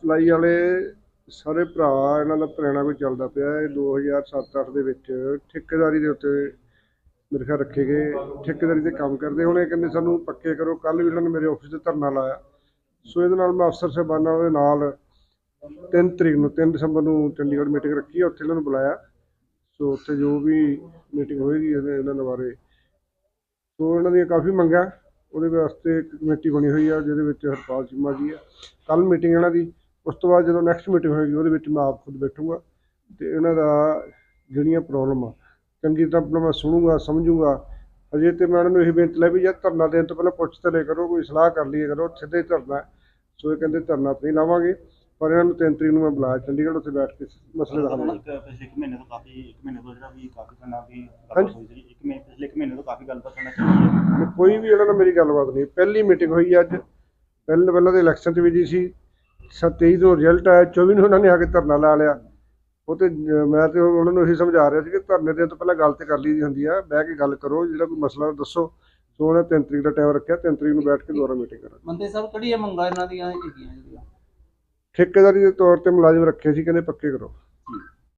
ਸਿਲਾਈ ਵਾਲੇ ਸਾਰੇ ਭਰਾ ਇਹਨਾਂ ਦਾ ਪੁਰਾਣਾ ਕੋਈ ਚੱਲਦਾ ਪਿਆ ਇਹ 2007-8 ਦੇ ਵਿੱਚ ਠੇਕੇਦਾਰੀ ਦੇ ਉੱਤੇ ਮੇਰੇ ਖਿਆਲ ਰੱਖੇ ਗਏ। ਠੇਕੇਦਾਰੀ ਤੇ ਕੰਮ ਕਰਦੇ। ਹੁਣ ਇਹ ਕਹਿੰਦੇ ਸਾਨੂੰ ਪੱਕੇ ਕਰੋ। ਕੱਲ ਵੀ ਇਹਨਾਂ ਨੇ ਮੇਰੇ ਆਫਿਸ ਤੇ ਧਰਨਾ ਲਾਇਆ। ਸੋ ਇਹਦੇ ਨਾਲ ਮੈਂ ਅਫਸਰ ਸਾਹਿਬਾਨਾਂ ਦੇ ਨਾਲ 3 ਤਰੀਕ ਨੂੰ 3 ਦਸੰਬਰ ਨੂੰ ਚੰਡੀਗੜ੍ਹ ਮੀਟਿੰਗ ਰੱਖੀ ਹੈ ਉੱਥੇ ਇਹਨਾਂ ਨੂੰ ਬੁਲਾਇਆ। ਸੋ ਉੱਥੇ ਜੋ ਵੀ ਮੀਟਿੰਗ ਹੋਏਗੀ ਇਹਨਾਂ ਦੇ ਬਾਰੇ। ਸੋ ਇਹਨਾਂ ਦੀਆਂ ਕਾਫੀ ਮੰਗਾਂ। ਉਹਦੇ ਵਾਸਤੇ ਇੱਕ ਕਮੇਟੀ ਬਣੀ ਹੋਈ ਆ, ਜਿਹਦੇ ਵਿੱਚ ਹਰਪਾਲ ਚੀਮਾ ਜੀ ਆ। ਕੱਲ ਮੀਟਿੰਗ ਇਹਨਾਂ ਦੀ। ਉਸ ਤੋਂ ਬਾਅਦ ਜਦੋਂ ਨੈਕਸਟ ਮੀਟਿੰਗ ਹੋਏਗੀ ਉਹਦੇ ਵਿੱਚ ਮੈਂ ਆਪ ਖੁਦ ਬੈਠੂੰਗਾ ਤੇ ਇਹਨਾਂ ਦਾ ਜਿਹੜੀਆਂ ਪ੍ਰੋਬਲਮ ਆ ਚੰਗੀ ਤਰ੍ਹਾਂ ਆਪਣਾ ਮੈਂ ਸੁਣੂੰਗਾ ਸਮਝੂੰਗਾ। ਅਜੇ ਤੇ ਮੈਂ ਉਹਨਾਂ ਨੂੰ ਇਹ ਬੇਨਤੀ ਲੈ ਵੀ ਯਾਰ ਧਰਨਾ ਦੇਣ ਤੋਂ ਪਹਿਲਾਂ ਪੁੱਛ ਤੇ ਲੈ ਕਰੋ ਕੋਈ ਸਲਾਹ ਕਰ ਲਈਏ ਕਰੋ ਸਿੱਧੇ ਧਰਨਾ। ਸੋ ਇਹ ਕਹਿੰਦੇ ਧਰਨਾ ਤੇ ਨਹੀਂ ਲਾਵਾਂਗੇ ਪਰ ਇਹਨਾਂ ਨੂੰ ਤਿੰਨ ਤਰੀਕ ਨੂੰ ਮੈਂ ਬੁਲਾਇਆ ਚੰਡੀਗੜ੍ਹ ਉੱਥੇ ਬੈਠ ਕੇ ਮਸਲੇ ਦਾ ਹੱਲ ਪਿਛਲੇ ਇੱਕ ਮਹੀਨੇ ਤੋਂ ਕਾਫੀ ਇੱਕ ਮਹੀਨੇ ਤੋਂ ਜਿਹੜਾ ਵੀ ਕਾਫੀ ਕਰਨਾ ਵੀ ਹੋਈ ਇੱਕ ਮਹੀਨੇ ਪਿਛਲੇ ਇੱਕ ਮਹੀਨੇ ਤੋਂ ਕਾਫੀ ਗੱਲਬਾਤ ਕਰਨਾ ਚੱਲੀ ਹੈ ਕੋਈ ਵੀ ਇਹਨਾਂ ਨਾਲ ਮੇਰੀ ਗੱਲਬਾਤ ਨਹੀਂ। ਪਹਿਲੀ ਮੀਟਿੰਗ ਹੋਈ ਅੱਜ ਪਹਿਲਾਂ ਪਹਿਲਾਂ ਦੇ ਇਲੈਕਸ਼ਨ ਤੇ ਵੀ ਜੀ ਸੀ 27 ਨੂੰ ਰਿਜ਼ਲਟ ਆਇਆ 24 ਨੂੰ ਉਹਨਾਂ ਨੇ ਆ ਕੇ ਧਰਨਾ ਲਾ ਲਿਆ। ਉਹ ਤੇ ਮੈਂ ਤੇ ਉਹਨਾਂ ਨੂੰ ਇਹੀ ਸਮਝਾ ਰਿਹਾ ਸੀ ਕਿ ਧਰਨੇ ਦੇਣ ਤੋਂ ਪਹਿਲਾਂ ਗੱਲ ਤੇ ਕਰ ਲਈ ਦੀ ਹੁੰਦੀ ਆ। ਬਹਿ ਕੇ ਗੱਲ ਕਰੋ ਜਿਹੜਾ ਕੋਈ ਮਸਲਾ ਦੱਸੋ। ਸੋ ਉਹਨੇ 3 ਤਰੀਕ ਦਾ ਟਾਈਮ ਰੱਖਿਆ 3 ਤਰੀਕ ਨੂੰ ਬੈਠ ਕੇ ਦੁਬਾਰਾ ਮੀਟਿੰਗ ਕਰਾਂਗੇ। ਮੰਦੇ ਸਾਹਿਬ ਕਿਹੜੀਆਂ ਮੰਗਾਂ ਇਹਨਾਂ ਦੀਆਂ ਹੈਗੀਆਂ। ਠੇਕੇਦਾਰੀ ਦੇ ਤੌਰ ਤੇ ਮੁਲਾਜ਼ਮ ਰੱਖੇ ਸੀ ਕਹਿੰਦੇ ਪੱਕੇ ਕਰੋ।